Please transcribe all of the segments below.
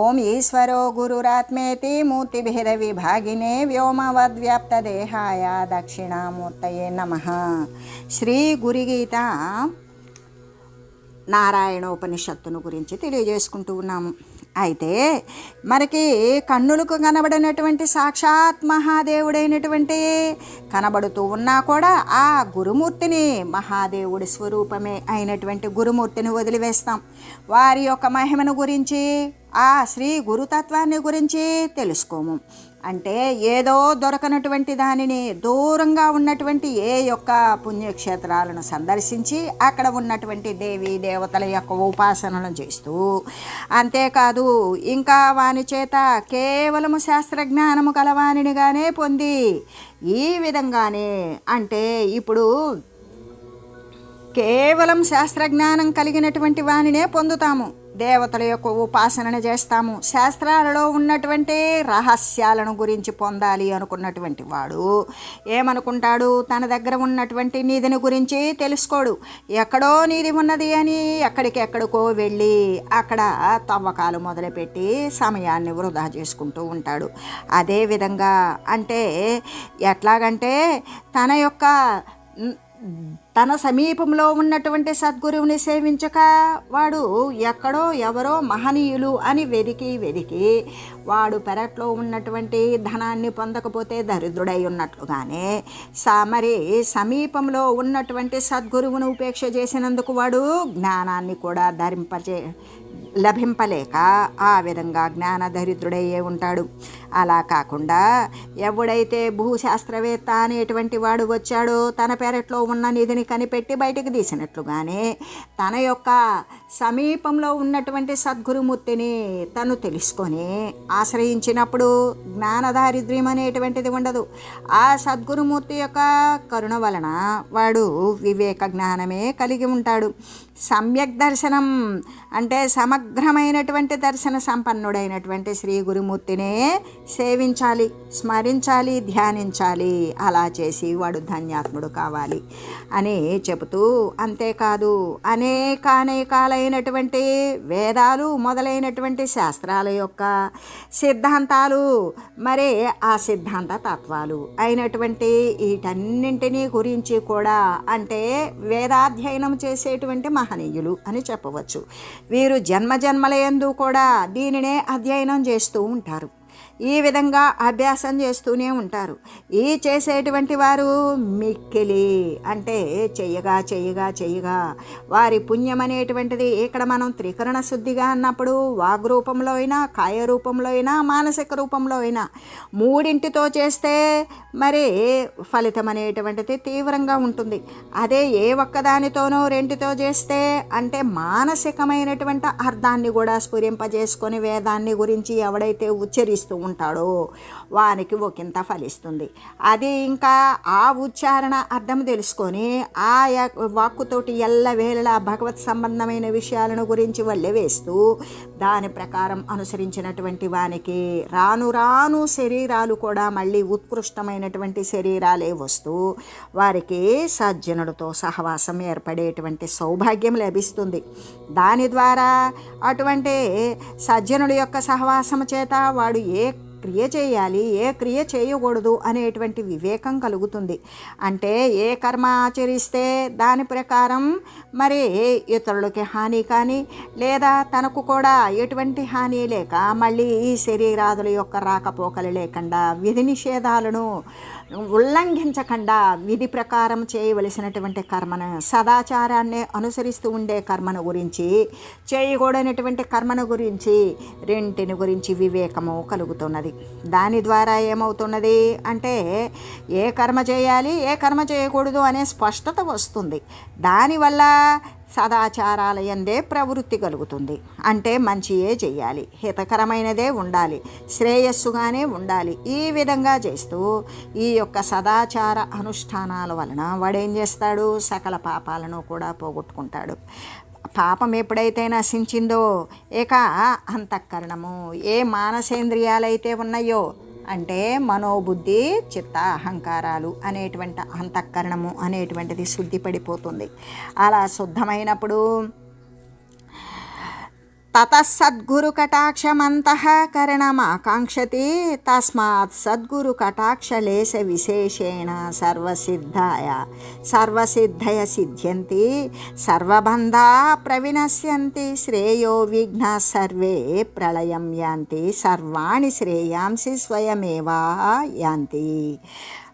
ఓం ఈశ్వరో గురురాత్మేతి మూర్తిభేద విభాగినే వ్యోమవద్వ్యాప్తదేహాయ దక్షిణామూర్తయే నమ. శ్రీ గురుగీత నారాయణోపనిషత్తును గురించి తెలియజేసుకుంటూ ఉన్నాము. అయితే మనకి కన్నులకు కనబడినటువంటి సాక్షాత్ మహాదేవుడైనటువంటి కనబడుతూ ఉన్నా కూడా ఆ గురుమూర్తిని మహాదేవుడి స్వరూపమే అయినటువంటి గురుమూర్తిని వదిలివేస్తాం. వారి యొక్క మహిమను గురించి ఆ శ్రీ గురుతత్వాన్ని గురించి తెలుసుకోము. అంటే ఏదో దొరకనటువంటి దానిని దూరంగా ఉన్నటువంటి ఏ యొక్క పుణ్యక్షేత్రాలను సందర్శించి అక్కడ ఉన్నటువంటి దేవి దేవతల యొక్క ఉపాసనలు చేస్తూ అంతేకాదు ఇంకా వాని చేత కేవలము శాస్త్రజ్ఞానము కలవానినిగానే పొంది ఈ విధంగానే అంటే ఇప్పుడు కేవలం శాస్త్రజ్ఞానం కలిగినటువంటి వానినే పొందుతాము. దేవతల యొక్క ఉపాసనను చేస్తాము. శాస్త్రాలలో ఉన్నటువంటి రహస్యాలను గురించి పొందాలి అనుకున్నటువంటి వాడు ఏమనుకుంటాడు? తన దగ్గర ఉన్నటువంటి నిధిని గురించి తెలుసుకోడు. ఎక్కడో నిధి ఉన్నది అని ఎక్కడికెక్కడికో వెళ్ళి అక్కడ తవ్వకాలు మొదలుపెట్టి సమయాన్ని వృధా చేసుకుంటూ ఉంటాడు. అదేవిధంగా అంటే ఎట్లాగంటే తన యొక్క తన సమీపంలో ఉన్నటువంటి సద్గురువుని సేవించక వాడు ఎక్కడో ఎవరో మహనీయులు అని వెదికి వెదికి వాడు పెరట్లో ఉన్నటువంటి ధనాన్ని పొందకపోతే దరిద్రుడై ఉన్నట్లుగానే సా మరి సమీపంలో ఉన్నటువంటి సద్గురువును ఉపేక్ష చేసినందుకు వాడు జ్ఞానాన్ని కూడా ధరింపజే లభింపలేక ఆ విధంగా జ్ఞానదరిద్రుడయ్యే ఉంటాడు. అలా కాకుండా ఎవడైతే భూశాస్త్రవేత్త అనేటువంటి వాడు వచ్చాడో తన పెరట్లో ఉన్న నిధిని కనిపెట్టి బయటకు తీసినట్లుగానే తన యొక్క సమీపంలో ఉన్నటువంటి సద్గురుమూర్తిని తను తెలుసుకొని ఆశ్రయించినప్పుడు జ్ఞానదారిద్ర్యం అనేటువంటిది ఉండదు. ఆ సద్గురుమూర్తి యొక్క కరుణ వలన వాడు వివేక జ్ఞానమే కలిగి ఉంటాడు. సమ్యక్ దర్శనం అంటే సమగ్రమైనటువంటి దర్శన సంపన్నుడైనటువంటి శ్రీ గురుమూర్తినే సేవించాలి స్మరించాలి ధ్యానించాలి. అలా చేసి వాడు ధన్యాత్ముడు కావాలి. అని చెబుతూ అంతేకాదు అనేకానేకాలైనటువంటి వేదాలు మొదలైనటువంటి శాస్త్రాల యొక్క సిద్ధాంతాలు మరి ఆ సిద్ధాంత తత్వాలు అయినటువంటి వీటన్నింటినీ గురించి కూడా అంటే వేదాధ్యయనం చేసేటువంటి మహనీయులు అని చెప్పవచ్చు. వీరు జన్మ జన్మలయందు కూడా దీనినే అధ్యయనం చేస్తూ ఉంటారు. ఈ విధంగా అభ్యాసం చేస్తూనే ఉంటారు. ఈ చేసేటువంటి వారు మిక్కిలి అంటే చెయ్యగా చెయ్యగా చెయ్యగా. వారి పుణ్యం అనేటువంటిది ఇక్కడ మనం త్రికరణ శుద్ధిగా అన్నప్పుడు వాగ్ రూపంలో అయినా కాయ రూపంలో అయినా మానసిక రూపంలో అయినా మూడింటితో చేస్తే మరి ఫలితం అనేటువంటిది తీవ్రంగా ఉంటుంది. అదే ఏ ఒక్కదానితోనో రెంటితో చేస్తే అంటే మానసికమైనటువంటి అర్థాన్ని కూడా స్ఫురింపజేసుకొని వేదాన్ని గురించి ఎవడైతే ఉచ్చరిస్తూ ఉంటాడో వానికి ఒకంత ఫలిస్తుంది. అది ఇంకా ఆ ఉచ్చారణ అర్థం తెలుసుకొని ఆ వాక్కుతోటి ఎల్లవేళలా భగవత్ సంబంధమైన విషయాలను గురించి వల్లే వేస్తూ దాని ప్రకారం అనుసరించినటువంటి వానికి రాను రాను శరీరాలు కూడా మళ్ళీ ఉత్కృష్టమైనటువంటి శరీరాలే వస్తూ వారికి సజ్జనుడితో సహవాసం ఏర్పడేటువంటి సౌభాగ్యం లభిస్తుంది. దాని ద్వారా అటువంటి సజ్జనుడి యొక్క సహవాసం చేత వాడు ఏ క్రియ చేయాలి ఏ క్రియ చేయకూడదు అనేటువంటి వివేకం కలుగుతుంది. అంటే ఏ కర్మ ఆచరిస్తే దాని ప్రకారం మరి ఇతరులకి హాని కానీ లేదా తనకు కూడా ఎటువంటి హాని లేక మళ్ళీ ఈ శరీరాదుల యొక్క రాకపోకలు లేకుండా విధి నిషేధాలను ఉల్లంఘించకుండా విధి ప్రకారం చేయవలసినటువంటి కర్మను సదాచారాన్ని అనుసరిస్తూ ఉండే కర్మను గురించి చేయకూడనటువంటి కర్మను గురించి రెంటిని గురించి వివేకము కలుగుతున్నది. దాని ద్వారా ఏమవుతున్నది అంటే ఏ కర్మ చేయాలి ఏ కర్మ చేయకూడదు అనే స్పష్టత వస్తుంది. దానివల్ల సదాచారాలయందే ప్రవృత్తి కలుగుతుంది. అంటే మంచియే చెయ్యాలి. హితకరమైనదే ఉండాలి. శ్రేయస్సుగానే ఉండాలి. ఈ విధంగా చేస్తూ ఈ యొక్క సదాచార అనుష్ఠానాల వలన వాడేం చేస్తాడు? సకల పాపాలను కూడా పోగొట్టుకుంటాడు. పాపం ఎప్పుడైతే నశించిందో ఇక అంతఃకరణము ఏ మానసేంద్రియాలైతే ఉన్నాయో అంటే మనోబుద్ధి చిత్త అహంకారాలు అనేటువంటి అంతఃకరణము అనేటువంటిది శుద్ధి పడిపోతుంది. అలా శుద్ధమైనప్పుడు తతసద్గురు కటాక్షమంతఃకరణమాకాంక్షతి తస్మాత్ సద్గురు కటాక్షలేశ విశేషేణ సర్వసిద్ధాయ. సర్వసిద్ధయ సిద్ధ్యంతి. సర్వబంధా ప్రవినశ్యంతి. శ్రేయో విఘ్న సర్వే ప్రళయం యాంతి. సర్వాణి శ్రేయాంసి స్వయమేవా యాంతి.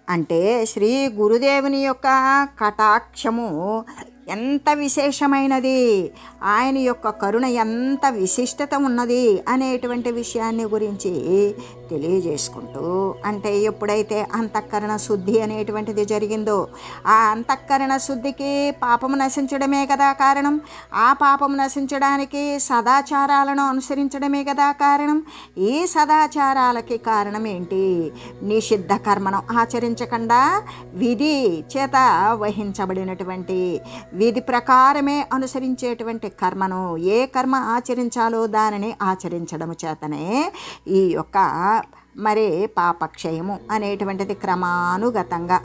అంటే శ్రీ గురుదేవుని యొక్క కటాక్షము ఎంత విశేషమైనది? ఆయన యొక్క కరుణ ఎంత విశిష్టత ఉన్నది? అనేటువంటి విషయాన్ని గురించి తెలియజేసుకుంటూ అంటే ఎప్పుడైతే అంతఃకరణ శుద్ధి అనేటువంటిది జరిగిందో ఆ అంతఃకరణ శుద్ధికి పాపము నశించడమే కదా కారణం. ఆ పాపము నశించడానికి సదాచారాలను అనుసరించడమే కదా కారణం. ఈ సదాచారాలకి కారణం ఏంటి? నిషిద్ధ కర్మను ఆచరించకుండా విధి చేత వహించబడినటువంటి విధి ప్రకారమే అనుసరించేటువంటి కర్మను ఏ కర్మ ఆచరించాలో దానిని ఆచరించడం చేతనే ఈ యొక్క మరే పాపక్షయము అనేటువంటిది క్రమానుగతంగా.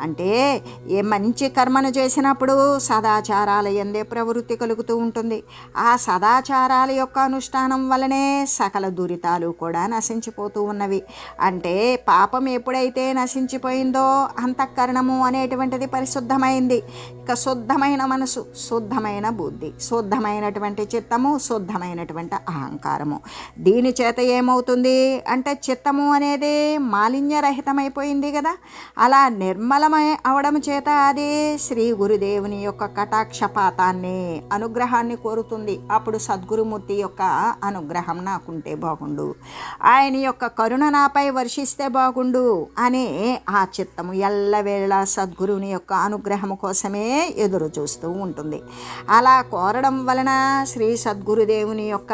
అంటే ఏ మంచి కర్మను చేసినప్పుడు సదాచారాల ఎందే ప్రవృత్తి కలుగుతూ ఉంటుంది. ఆ సదాచారాల యొక్క అనుష్ఠానం వలనే సకల దురితాలు కూడా నశించిపోతూ ఉన్నవి. అంటే పాపం ఎప్పుడైతే నశించిపోయిందో అంతఃకరణము అనేటువంటిది పరిశుద్ధమైంది. ఇక శుద్ధమైన మనసు శుద్ధమైన బుద్ధి శుద్ధమైనటువంటి చిత్తము శుద్ధమైనటువంటి అహంకారము. దీని చేత ఏమవుతుంది? అంటే చిత్తము అనేది మాలిన్యరహితమైపోయింది కదా. అలా నిర్మల అవడం చేత అది శ్రీ గురుదేవుని యొక్క కటాక్షపాతాన్ని అనుగ్రహాన్ని కోరుతుంది. అప్పుడు సద్గురుమూర్తి యొక్క అనుగ్రహం నాకుంటే బాగుండు. ఆయన యొక్క కరుణ నాపై వర్షిస్తే బాగుండు అనే ఆ చిత్తము ఎల్లవేళ సద్గురుని యొక్క అనుగ్రహం కోసమే ఎదురు చూస్తూ ఉంటుంది. అలా కోరడం వలన శ్రీ సద్గురుదేవుని యొక్క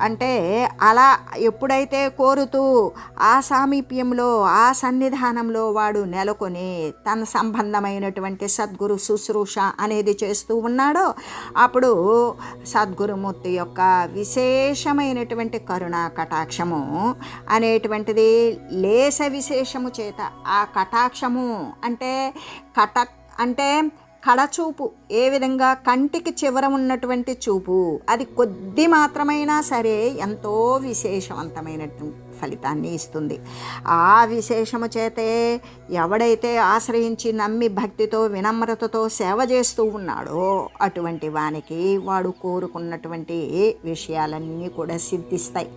అంటే అలా ఎప్పుడైతే కోరుతూ ఆ సామీప్యంలో ఆ సన్నిధానంలో వాడు నెలకొని తన సంబంధమైనటువంటి సద్గురు శుశ్రూష అనేది చేస్తూ ఉన్నాడో అప్పుడు సద్గురుమూర్తి యొక్క విశేషమైనటువంటి కరుణా కటాక్షము అనేటువంటిది లేస విశేషము చేత ఆ కటాక్షము అంటే కట అంటే కడచూపు. ఏ విధంగా కంటికి చివర ఉన్నటువంటి చూపు? అది కొద్ది మాత్రమైనా సరే ఎంతో విశేషవంతమైనటువంటి ఫలితాన్ని ఇస్తుంది. ఆ విశేషము చేతే ఎవడైతే ఆశ్రయించి నమ్మి భక్తితో వినమ్రతతో సేవ చేస్తూ ఉన్నాడో అటువంటి వానికి వాడు కోరుకున్నటువంటి విషయాలన్నీ కూడా సిద్ధిస్తాయి.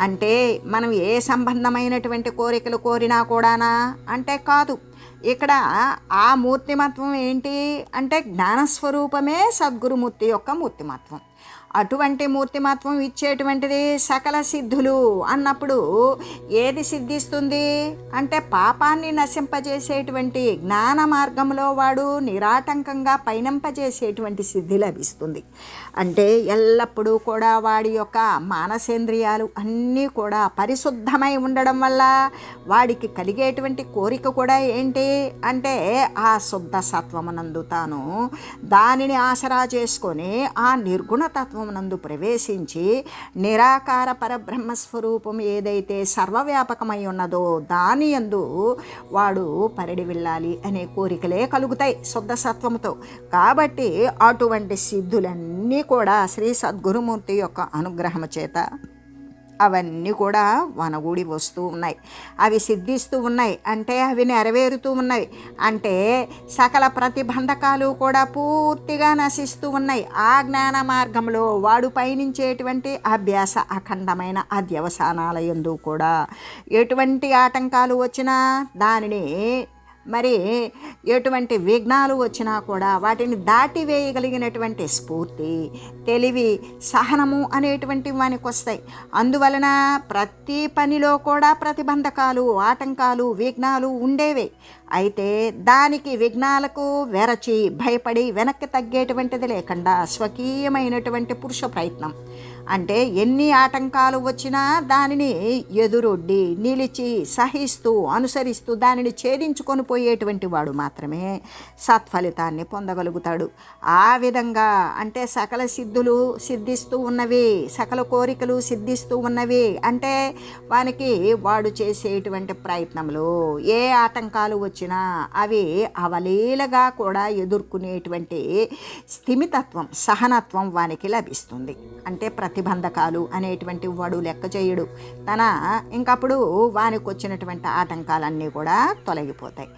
అంటే మనం ఏ సంబంధమైనటువంటి కోరికలు కోరినా కూడానా? అంటే కాదు. ఇక్కడ ఆ మూర్తిమత్వం ఏంటి అంటే జ్ఞానస్వరూపమే సద్గురుమూర్తి యొక్క మూర్తిమత్వం. అటువంటి మూర్తిమత్వం ఇచ్చేటువంటిది సకల సిద్ధులు అన్నప్పుడు ఏది సిద్ధిస్తుంది? అంటే పాపాన్ని నశింపజేసేటువంటి జ్ఞాన మార్గంలో వాడు నిరాటంకంగా పయనింపజేసేటువంటి సిద్ధి లభిస్తుంది. అంటే ఎల్లప్పుడూ కూడా వాడి యొక్క మానసేంద్రియాలు అన్నీ కూడా పరిశుద్ధమై ఉండడం వల్ల వాడికి కలిగేటువంటి కోరిక కూడా ఏంటి? అంటే ఆ శుద్ధ సత్వమునందు తాను దానిని ఆసరా చేసుకొని ఆ నిర్గుణతత్వం నిర్గుణతత్వమునందు ప్రవేశించి నిరాకార పరబ్రహ్మస్వరూపం ఏదైతే సర్వవ్యాపకమై ఉన్నదో దాని యందు వాడు పరిడి వెళ్ళాలి అనే కోరికలే కలుగుతాయి శుద్ధ సత్వముతో. కాబట్టి అటువంటి సిద్ధులన్నీ కూడా శ్రీ సద్గురుమూర్తి యొక్క అనుగ్రహము చేత అవన్నీ కూడా వనగూడి వస్తూ ఉన్నాయి. అవి సిద్ధిస్తూ ఉన్నాయి. అంటే అవి నెరవేరుతూ ఉన్నాయి. అంటే సకల ప్రతిబంధకాలు కూడా పూర్తిగా నశిస్తూ ఉన్నాయి. ఆ జ్ఞాన మార్గంలో వాడు పయనించేటువంటి అభ్యాస అఖండమైన అధ్యవసానాల ఎందు కూడా ఎటువంటి ఆటంకాలు వచ్చినా దానిని మరి ఎటువంటి విఘ్నాలు వచ్చినా కూడా వాటిని దాటివేయగలిగినటువంటి స్ఫూర్తి తెలివి సహనము అనేటువంటి మనకు వస్తాయి. అందువలన ప్రతి పనిలో కూడా ప్రతిబంధకాలు ఆటంకాలు విఘ్నాలు ఉండేవే. అయితే దానికి విఘ్నాలకు వెరచి భయపడి వెనక్కి తగ్గేటువంటిది లేకుండా స్వకీయమైనటువంటి పురుష ప్రయత్నం. అంటే ఎన్ని ఆటంకాలు వచ్చినా దానిని ఎదురొడ్డి నిలిచి సహిస్తూ అనుసరిస్తూ దానిని ఛేదించుకొని పోయేటువంటి వాడు మాత్రమే సత్ఫలితాన్ని పొందగలుగుతాడు. ఆ విధంగా అంటే సకల సిద్ధులు సిద్ధిస్తూ ఉన్నవి సకల కోరికలు సిద్ధిస్తూ ఉన్నవి అంటే వానికి వాడు చేసేటువంటి ప్రయత్నంలో ఏ ఆటంకాలు వచ్చినా అవి అవలీలగా కూడా ఎదుర్కొనేటువంటి స్థిమితత్వం సహనత్వం వానికి లభిస్తుంది. అంటే ప్రతి ప్రతిబంధకాలు అనేటువంటి వాడు లెక్క చేయడు. తన ఇంకప్పుడు వానికి వచ్చినటువంటి ఆటంకాలన్నీ కూడా తొలగిపోతాయి.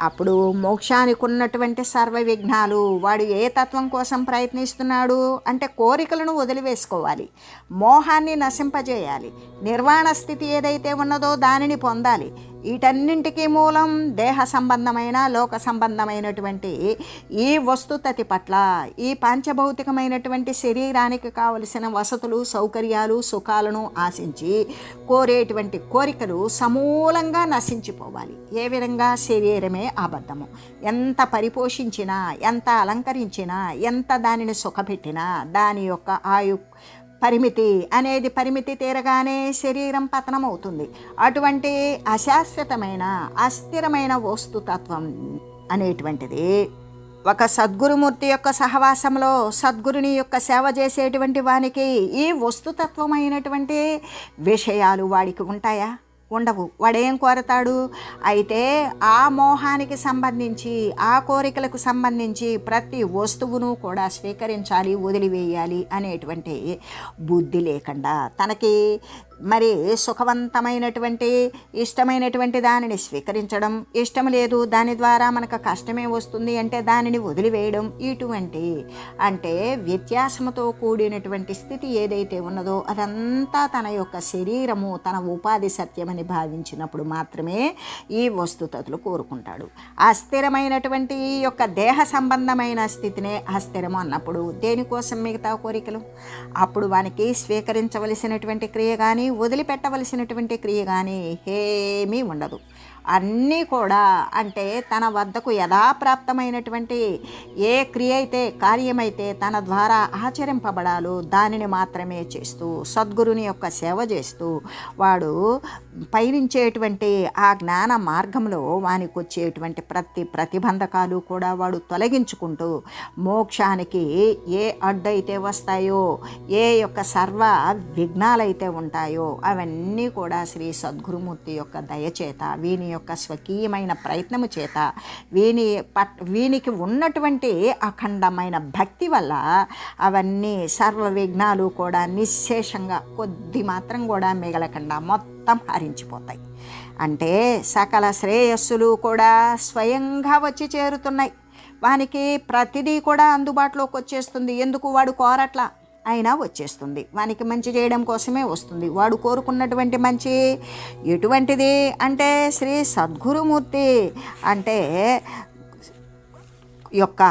అప్పుడు మోక్షానికి ఉన్నటువంటి సర్వ విఘ్నాలు వాడు ఏ తత్వం కోసం ప్రయత్నిస్తున్నాడు అంటే కోరికలను వదిలివేసుకోవాలి. మోహాన్ని నశింపజేయాలి. నిర్వాణ స్థితి ఏదైతే ఉన్నదో దానిని పొందాలి. వీటన్నింటికి మూలం దేహ సంబంధమైన లోక సంబంధమైనటువంటి ఈ వస్తుతతి పట్ల ఈ పాంచభౌతికమైనటువంటి శరీరానికి కావలసిన వసతులు సౌకర్యాలు సుఖాలను ఆశించి కోరేటువంటి కోరికలు సమూలంగా నశించిపోవాలి. ఏ విధంగా? శరీరమే అబద్ధము. ఎంత పరిపోషించినా ఎంత అలంకరించినా ఎంత దానిని సుఖపెట్టినా దాని యొక్క ఆయు పరిమితి అనేది పరిమితి తీరగానే శరీరం పతనమవుతుంది. అటువంటి అశాశ్వతమైన అస్థిరమైన వస్తుతత్వం అనేటువంటిది ఒక సద్గురుమూర్తి యొక్క సహవాసంలో సద్గురుని యొక్క సేవ చేసేటువంటి వానికి ఈ వస్తుతత్వమైనటువంటి విషయాలు వాడికి ఉంటాయా? ఉండవు. వాడేం కోరతాడు? అయితే ఆ మోహానికి సంబంధించి ఆ కోరికలకు సంబంధించి ప్రతి వస్తువును కూడా స్వీకరించాలి వదిలివేయాలి అనేటువంటి బుద్ధి లేకుండా తనకి మరి సుఖవంతమైనటువంటి ఇష్టమైనటువంటి దానిని స్వీకరించడం ఇష్టం లేదు దాని ద్వారా మనకు కష్టమే వస్తుంది అంటే దానిని వదిలివేయడం ఇటువంటి అంటే వ్యత్యాసముతో కూడినటువంటి స్థితి ఏదైతే ఉన్నదో అదంతా తన యొక్క శరీరము తన ఉపాధి సత్యమని భావించినప్పుడు మాత్రమే ఈ వస్తుతతులు కోరుకుంటాడు. అస్థిరమైనటువంటి ఈ యొక్క దేహ సంబంధమైన స్థితినే అస్థిరము అన్నప్పుడు దేనికోసం మిగతా కోరికలు? అప్పుడు వానికి స్వీకరించవలసినటువంటి క్రియ కానీ వదిలిపెట్టవలసినటువంటి క్రియ కానీ ఏమీ ఉండదు. అన్నీ కూడా అంటే తన వద్దకు యథాప్రాప్తమైనటువంటి ఏ క్రియ అయితే కార్యమైతే తన ద్వారా ఆచరింపబడాలో దానిని మాత్రమే చేస్తూ సద్గురుని యొక్క సేవ చేస్తూ వాడు పయనించేటువంటి ఆ జ్ఞాన మార్గంలో వానికి వచ్చేటువంటి ప్రతి ప్రతిబంధకాలు కూడా వాడు తొలగించుకుంటూ మోక్షానికి ఏ అడ్డైతే వస్తాయో ఏ యొక్క సర్వ విఘ్నాలైతే ఉంటాయో అవన్నీ కూడా శ్రీ సద్గురుమూర్తి యొక్క దయచేత వీని యొక్క స్వకీయమైన ప్రయత్నము చేత వీని పట్ వీనికి ఉన్నటువంటి అఖండమైన భక్తి వల్ల అవన్నీ సర్వ విఘ్నాలు కూడా నిశ్శేషంగా కొద్ది మాత్రం కూడా మిగలకుండా మొత్తం హరించిపోతాయి. అంటే సకల శ్రేయస్సులు కూడా స్వయంగా వచ్చి చేరుతున్నాయి. వానికి ప్రతిదీ కూడా అందుబాటులోకి వచ్చేస్తుంది. ఎందుకు వాడు కోరట్లా? అయినా వచ్చేస్తుంది. వానికి మంచి చేయడం కోసమే వస్తుంది. వాడు కోరుకున్నటువంటి మంచి ఎటువంటిది అంటే శ్రీ సద్గురుమూర్తి అంటే యొక్క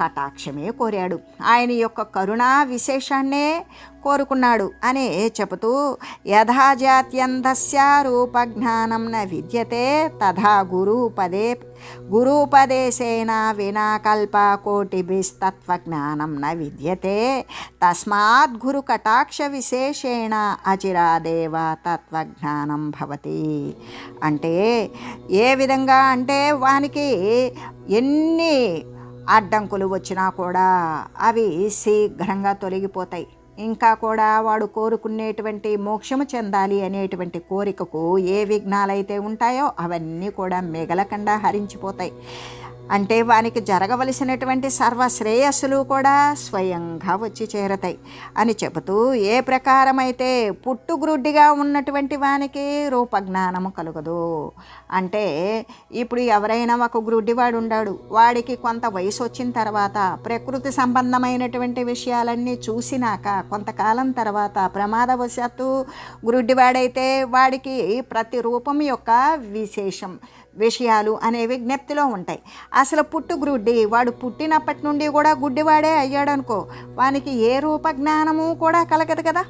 కటాక్షమే కోరాడు. ఆయన యొక్క కరుణా విశేషాన్నే కోరుకున్నాడు అని చెబుతూ యథాజాత్యంధస్య రూపజ్ఞానం న విద్యతే తథా గురూపదే గురుపదేశేన వినా కల్ప కోటిభిస్తత్వజ్ఞానం న విద్యతే. తస్మాత్ గురు కటాక్ష విశేషేణ అచిరాదేవ తత్వజ్ఞానం భవతి. అంటే ఏ విధంగా అంటే వానికి ఎన్ని అడ్డంకులు వచ్చినా కూడా అవి శీఘ్రంగా తొలగిపోతాయి. ఇంకా కూడా వాడు కోరుకునేటువంటి మోక్షము చెందాలి అనేటువంటి కోరికకు ఏ విఘ్నాలైతే ఉంటాయో అవన్నీ కూడా మిగలకుండా హరించిపోతాయి. అంటే వానికి జరగవలసినటువంటి సర్వశ్రేయస్సులు కూడా స్వయంగా వచ్చి చేరతాయి. అని చెబుతూ ఏ ప్రకారమైతే పుట్టుగ్రుడ్డిగా ఉన్నటువంటి వానికి రూపజ్ఞానము కలుగదు. అంటే ఇప్పుడు ఎవరైనా ఒక గ్రుడ్డివాడు ఉండాడు వాడికి కొంత వయసు వచ్చిన తర్వాత ప్రకృతి సంబంధమైనటువంటి విషయాలన్నీ చూసినాక కొంతకాలం తర్వాత ప్రమాదవశాత్తు గ్రుడ్డివాడైతే వాడికి ప్రతి రూపం యొక్క విశేషం విషయాలు అనేవి జ్ఞప్తిలో ఉంటాయి. అసలు పుట్టు గ్రుడ్డి వాడు పుట్టినప్పటి నుండి కూడా గుడ్డివాడే అయ్యాడనుకో వానికి ఏ రూప జ్ఞానము కూడా కలగదు కదా?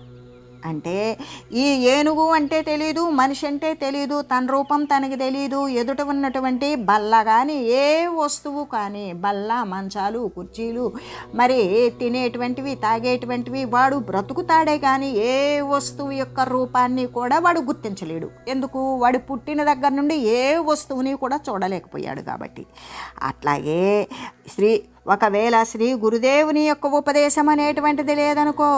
అంటే ఈ ఏనుగు అంటే తెలీదు మనిషి అంటే తెలీదు తన రూపం తనకి తెలీదు ఎదుట ఉన్నటువంటి బల్ల కానీ ఏ వస్తువు కానీ బల్ల మంచాలు కుర్చీలు మరి తినేటువంటివి తాగేటువంటివి వాడు బ్రతుకుతాడే కానీ ఏ వస్తువు యొక్క రూపాన్ని కూడా వాడు గుర్తించలేడు. ఎందుకు? వాడు పుట్టిన దగ్గర నుండి ఏ వస్తువుని కూడా చూడలేకపోయాడు కాబట్టి. అట్లాగే శ్రీ ఒకవేళ శ్రీ గురుదేవుని యొక్క ఉపదేశం అనేటువంటిది లేదనుకో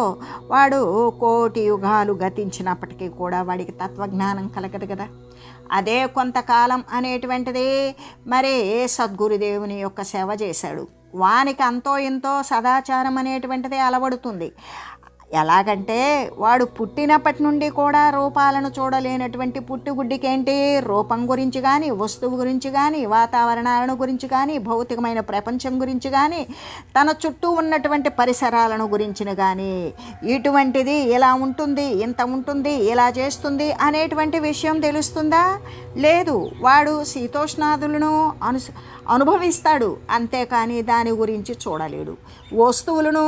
వాడు కోటి యుగాలు గతించినప్పటికీ కూడా వాడికి తత్వజ్ఞానం కలగదు కదా. అదే కొంతకాలం అనేటువంటిది మరి సద్గురుదేవుని యొక్క సేవ చేశాడు. వానికి అంతో ఇంతో సదాచారం అనేటువంటిది అలవడుతుంది. ఎలాగంటే వాడు పుట్టినప్పటి నుండి కూడా రూపాలను చూడలేనటువంటి పుట్టుగుడ్డికేంటి? రూపం గురించి కానీ వస్తువు గురించి కానీ వాతావరణాలను గురించి కానీ భౌతికమైన ప్రపంచం గురించి కానీ తన చుట్టూ ఉన్నటువంటి పరిసరాలను గురించిన కానీ ఇటువంటిది ఇలా ఉంటుంది ఇంత ఉంటుంది ఇలా చేస్తుంది అనేటువంటి విషయం తెలుస్తుందా? లేదు. వాడు శీతోష్ణాదులను అను అనుభవిస్తాడు. అంతేకాని దాని గురించి చూడలేడు. వస్తువులను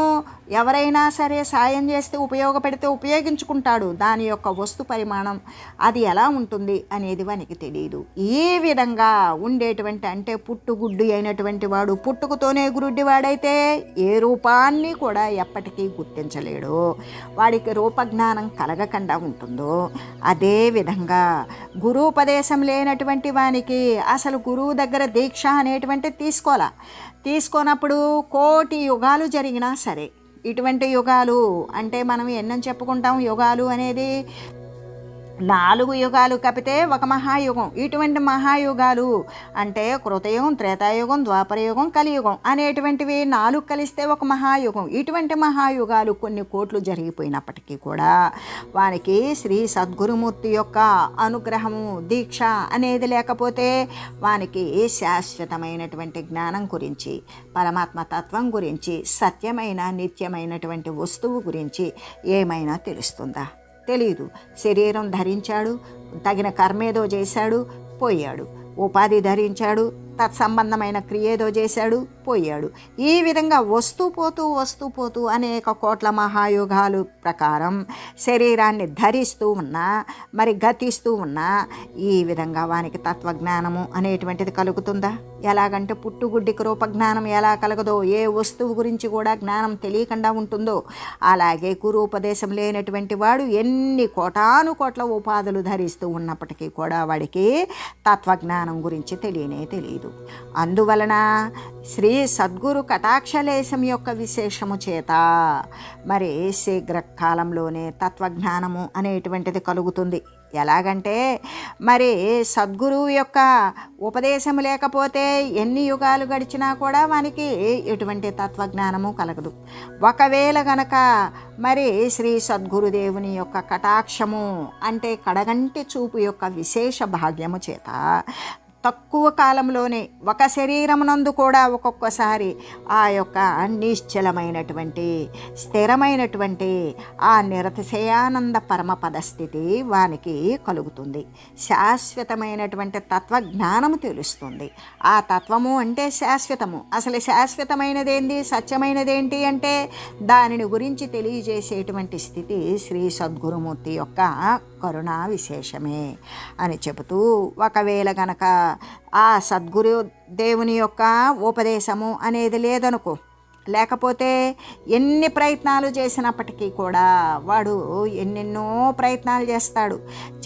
ఎవరైనా సరే సాయం చేస్తే ఉపయోగపెడితే ఉపయోగించుకుంటాడు. దాని యొక్క వస్తు పరిమాణం అది ఎలా ఉంటుంది అనేది వానికి తెలియదు ఈ విధంగా ఉండేటువంటి అంటే పుట్టుగుడ్డు అయినటువంటి వాడు పుట్టుకతోనే గురుడ్డి వాడైతే ఏ రూపాన్ని కూడా ఎప్పటికీ గుర్తించలేడు. వాడికి రూపజ్ఞానం కలగకుండా ఉంటుందో అదే విధంగా గురూపదేశం లేనటువంటి వానికి అసలు గురువు దగ్గర దీక్ష అనేటువంటి తీసుకోవాలా? తీసుకోనప్పుడు కోటి యుగాలు జరిగినా సరే ఇటువంటి యుగాలు అంటే మనం ఎన్నని చెప్పుకుంటాం యుగాలు అనేది నాలుగు యుగాలు కపితే ఒక మహాయుగం. ఇటువంటి మహాయుగాలు అంటే కృతయుగం త్రేతాయుగం ద్వాపరయుగం కలియుగం అనేటువంటివి నాలుగు కలిస్తే ఒక మహాయుగం. ఇటువంటి మహాయుగాలు కొన్ని కోట్లు జరిగిపోయినప్పటికీ కూడా వానికి శ్రీ సద్గురుమూర్తి యొక్క అనుగ్రహము దీక్ష అనేది లేకపోతే వానికి శాశ్వతమైనటువంటి జ్ఞానం గురించి పరమాత్మ తత్వం గురించి సత్యమైన నిత్యమైనటువంటి వస్తువు గురించి ఏమైనా తెలుస్తుందా? తెలియదు. శరీరం ధరించాడు తగిన కర్మేదో చేశాడు పోయాడు. ఉపాధి ధరించాడు తత్సంబంధమైన క్రియేదో చేశాడు పోయాడు. ఈ విధంగా వస్తూ పోతూ వస్తూ పోతూ అనేక కోట్ల మహాయుగాలు ప్రకారం శరీరాన్ని ధరిస్తూ ఉన్నా మరి గతిస్తూ ఉన్నా ఈ విధంగా వానికి తత్వజ్ఞానము అనేటువంటిది కలుగుతుందా? ఎలాగంటే పుట్టుగుడ్డికి రూపజ్ఞానం ఎలా కలగదో ఏ వస్తువు గురించి కూడా జ్ఞానం తెలియకుండా ఉంటుందో అలాగే గురూపదేశం లేనటువంటి వాడు ఎన్ని కోటాను కోట్ల ఉపాధులు ధరిస్తూ ఉన్నప్పటికీ కూడా వాడికి తత్వజ్ఞానం గురించి తెలియనే తెలియదు. అందువలన శ్రీ సద్గురు కటాక్షలేశం యొక్క విశేషము చేత మరి శీఘ్రకాలంలోనే తత్వజ్ఞానము అనేటువంటిది కలుగుతుంది. ఎలాగంటే మరి సద్గురువు యొక్క ఉపదేశం లేకపోతే ఎన్ని యుగాలు గడిచినా కూడా మనకి ఎటువంటి తత్వజ్ఞానము కలగదు. ఒకవేళ గనక మరి శ్రీ సద్గురుదేవుని యొక్క కటాక్షము అంటే కడగంటి చూపు యొక్క విశేష భాగ్యము చేత తక్కువ కాలంలోనే ఒక శరీరమునందు కూడా ఒక్కొక్కసారి ఆ యొక్క నిశ్చలమైనటువంటి స్థిరమైనటువంటి ఆ నిరతిశయానంద పరమ పదస్థితి వానికి కలుగుతుంది. శాశ్వతమైనటువంటి తత్వజ్ఞానము తెలుస్తుంది. ఆ తత్వము అంటే శాశ్వతము. అసలు శాశ్వతమైనదేంటి సత్యమైనదేంటి అంటే దానిని గురించి తెలియజేసేటువంటి స్థితి శ్రీ సద్గురుమూర్తి యొక్క కరుణా విశేషమే అని చెబుతూ ఒకవేళ గనక ఆ సద్గురు దేవుని యొక్క ఉపదేశము అనేది లేదనుకో. లేకపోతే ఎన్ని ప్రయత్నాలు చేసినప్పటికీ కూడా వాడు ఎన్నెన్నో ప్రయత్నాలు చేస్తాడు.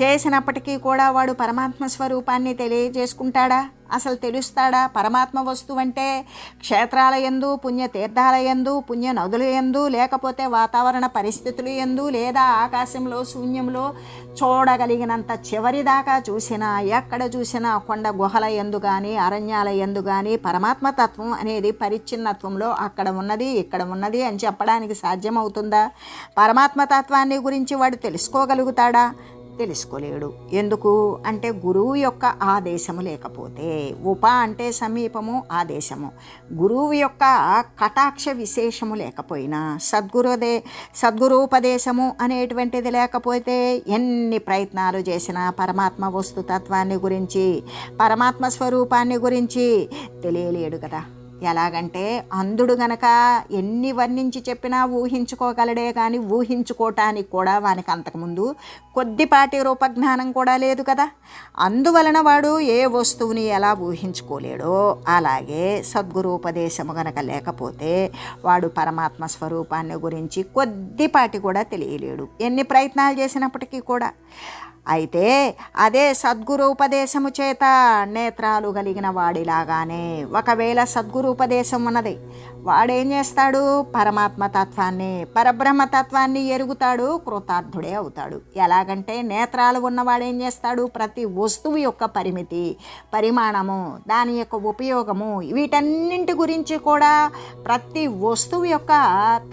చేసినప్పటికీ కూడా వాడు పరమాత్మ స్వరూపాన్ని తెలియజేసుకుంటాడా? అసలు తెలుస్తాడా? పరమాత్మ వస్తువు అంటే క్షేత్రాల ఎందు పుణ్యతీర్థాల ఎందు పుణ్య నదుల ఎందు లేకపోతే వాతావరణ పరిస్థితులు ఎందు లేదా ఆకాశంలో శూన్యంలో చూడగలిగినంత చివరి దాకా చూసినా ఎక్కడ చూసినా కొండ గుహల ఎందు కానీ అరణ్యాల ఎందు కానీ పరమాత్మతత్వం అనేది పరిచ్ఛిన్నత్వంలో అక్కడ ఉన్నది ఇక్కడ ఉన్నది అని చెప్పడానికి సాధ్యమవుతుందా? పరమాత్మతత్వాన్ని గురించి వాడు తెలుసుకోగలుగుతాడా? తెలుసుకోలేడు. ఎందుకు? అంటే గురువు యొక్క ఆదేశము లేకపోతే. ఉప అంటే సమీపము ఆదేశము. గురువు యొక్క కటాక్ష విశేషము లేకపోయినా సద్గురుదే సద్గురూపదేశము అనేటువంటిది లేకపోతే ఎన్ని ప్రయత్నాలు చేసినా పరమాత్మ వస్తుతత్వాన్ని గురించి పరమాత్మ స్వరూపాన్ని గురించి తెలియలేడు కదా. ఎలాగంటే అంధుడు గనక ఎన్ని వర్ణించి చెప్పినా ఊహించుకోగలడే కానీ ఊహించుకోవటానికి కూడా వానికి అంతకుముందు కొద్దిపాటి రూపజ్ఞానం కూడా లేదు కదా. అందువలన వాడు ఏ వస్తువుని ఎలా ఊహించుకోలేడో అలాగే సద్గురూపదేశము గనక లేకపోతే వాడు పరమాత్మ స్వరూపాన్ని గురించి కొద్దిపాటి కూడా తెలియలేడు. ఎన్ని ప్రయత్నాలు చేసినప్పటికీ కూడా. అయితే అదే సద్గురు ఉపదేశము చేత నేత్రాలు కలిగిన వాడిలాగానే ఒకవేళ సద్గురు ఉపదేశం ఉన్నది వాడేం చేస్తాడు? పరమాత్మ తత్వాన్ని పరబ్రహ్మ తత్వాన్ని ఎరుగుతాడు కృతార్థుడే అవుతాడు. ఎలాగంటే నేత్రాలు ఉన్నవాడేం చేస్తాడు? ప్రతి వస్తువు యొక్క పరిమితి పరిమాణము దాని యొక్క ఉపయోగము వీటన్నింటి గురించి కూడా ప్రతి వస్తువు యొక్క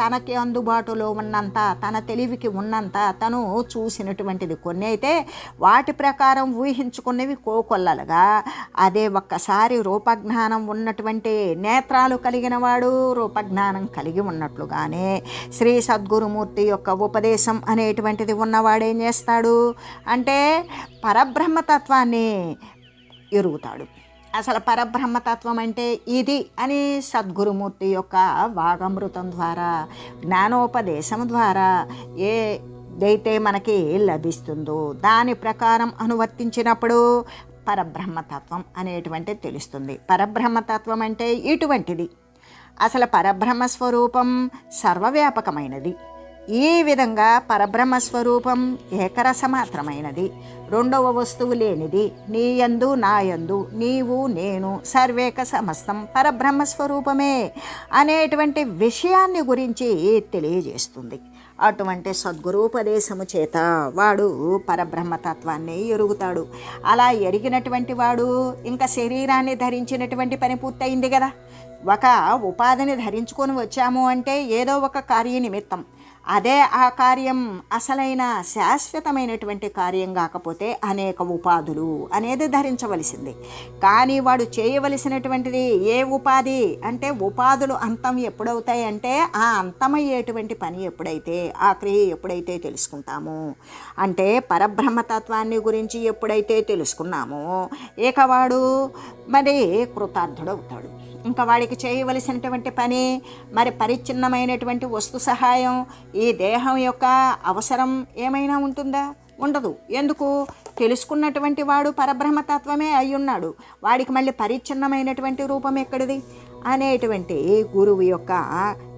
తనకి అందుబాటులో ఉన్నంత తన తెలివికి ఉన్నంత తను చూసినటువంటిది. కొన్ని అయితే వాటి ప్రకారం ఊహించుకున్నవి కోకొల్లలుగా. అదే ఒక్కసారి రూపజ్ఞానం ఉన్నటువంటి నేత్రాలు కలిగిన వాడు రూపజ్ఞానం కలిగి ఉన్నట్లుగానే శ్రీ సద్గురుమూర్తి యొక్క ఉపదేశం అనేటువంటిది ఉన్నవాడేం చేస్తాడు? అంటే పరబ్రహ్మతత్వాన్ని ఎరుగుతాడు. అసలు పరబ్రహ్మతత్వం అంటే ఇది అని సద్గురుమూర్తి యొక్క వాగమృతం ద్వారా జ్ఞానోపదేశం ద్వారా ఏ ఏదైతే మనకి లభిస్తుందో దాని ప్రకారం అనువర్తించినప్పుడు పరబ్రహ్మతత్వం అనేటువంటి తెలుస్తుంది. పరబ్రహ్మతత్వం అంటే ఇటువంటిది. అసలు పరబ్రహ్మ స్వరూపం సర్వవ్యాపకమైనది. ఈ విధంగా పరబ్రహ్మ స్వరూపం ఏకరసమాత్రమైనది రెండవ వస్తువు లేనిది నీయందు నాయందు నీవు నేను సర్వేక సమస్తం పరబ్రహ్మ స్వరూపమే అనేటువంటి విషయాన్ని గురించి తెలియజేస్తుంది. అటువంటి సద్గురూపదేశము చేత వాడు పరబ్రహ్మతత్వాన్ని ఎరుగుతాడు. అలా ఎరిగినటువంటి వాడు ఇంకా శరీరాన్ని ధరించినటువంటి పని పూర్తయింది కదా. ఒక ఉపాధిని ధరించుకొని వచ్చాము అంటే ఏదో ఒక కార్య నిమిత్తం అదే ఆ కార్యం అసలైన శాశ్వతమైనటువంటి కార్యం కాకపోతే అనేక ఉపాధులు అనేది ధరించవలసింది. కానీ వాడు చేయవలసినటువంటిది ఏ ఉపాధి? అంటే ఉపాధులు అంతం ఎప్పుడవుతాయి అంటే ఆ అంతమయ్యేటువంటి పని ఎప్పుడైతే ఆ క్రియ ఎప్పుడైతే తెలుసుకుంటామో అంటే పరబ్రహ్మతత్వాన్ని గురించి ఎప్పుడైతే తెలుసుకున్నామో ఇక వాడు మరి కృతార్థుడవుతాడు. ఇంకా వాడికి చేయవలసినటువంటి పని మరి పరిచ్ఛిన్నమైనటువంటి వస్తు సహాయం ఈ దేహం యొక్క అవసరం ఏమైనా ఉంటుందా? ఉండదు. ఎందుకు? తెలుసుకున్నటువంటి వాడు పరబ్రహ్మతత్వమే అయి ఉన్నాడు వాడికి మళ్ళీ పరిచ్ఛిన్నమైనటువంటి రూపం ఎక్కడిది? అనేటువంటి గురువు యొక్క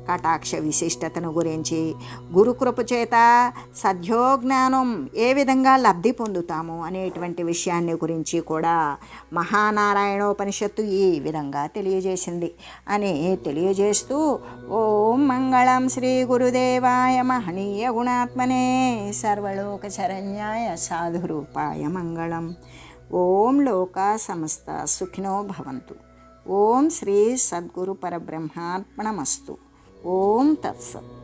కటాక్ష విశిష్టతను గురించి గురుకృప చేత సద్యోజ్ఞానం ఏ విధంగా లబ్ధి పొందుతాము అనేటువంటి విషయాన్ని గురించి కూడా మహానారాయణోపనిషత్తు ఈ విధంగా తెలియజేసింది. అని తెలియజేస్తూ ఓం మంగళం శ్రీ గురుదేవాయ మహనీయ గుణాత్మనే సర్వలోక శరణ్యాయ సాధురూపాయ మంగళం. ఓం లోక సమస్త సుఖినో భవంతు. ఓం శ్రీ సద్గురు పరబ్రహ్మార్పణమస్తు. ఓం తత్సత్.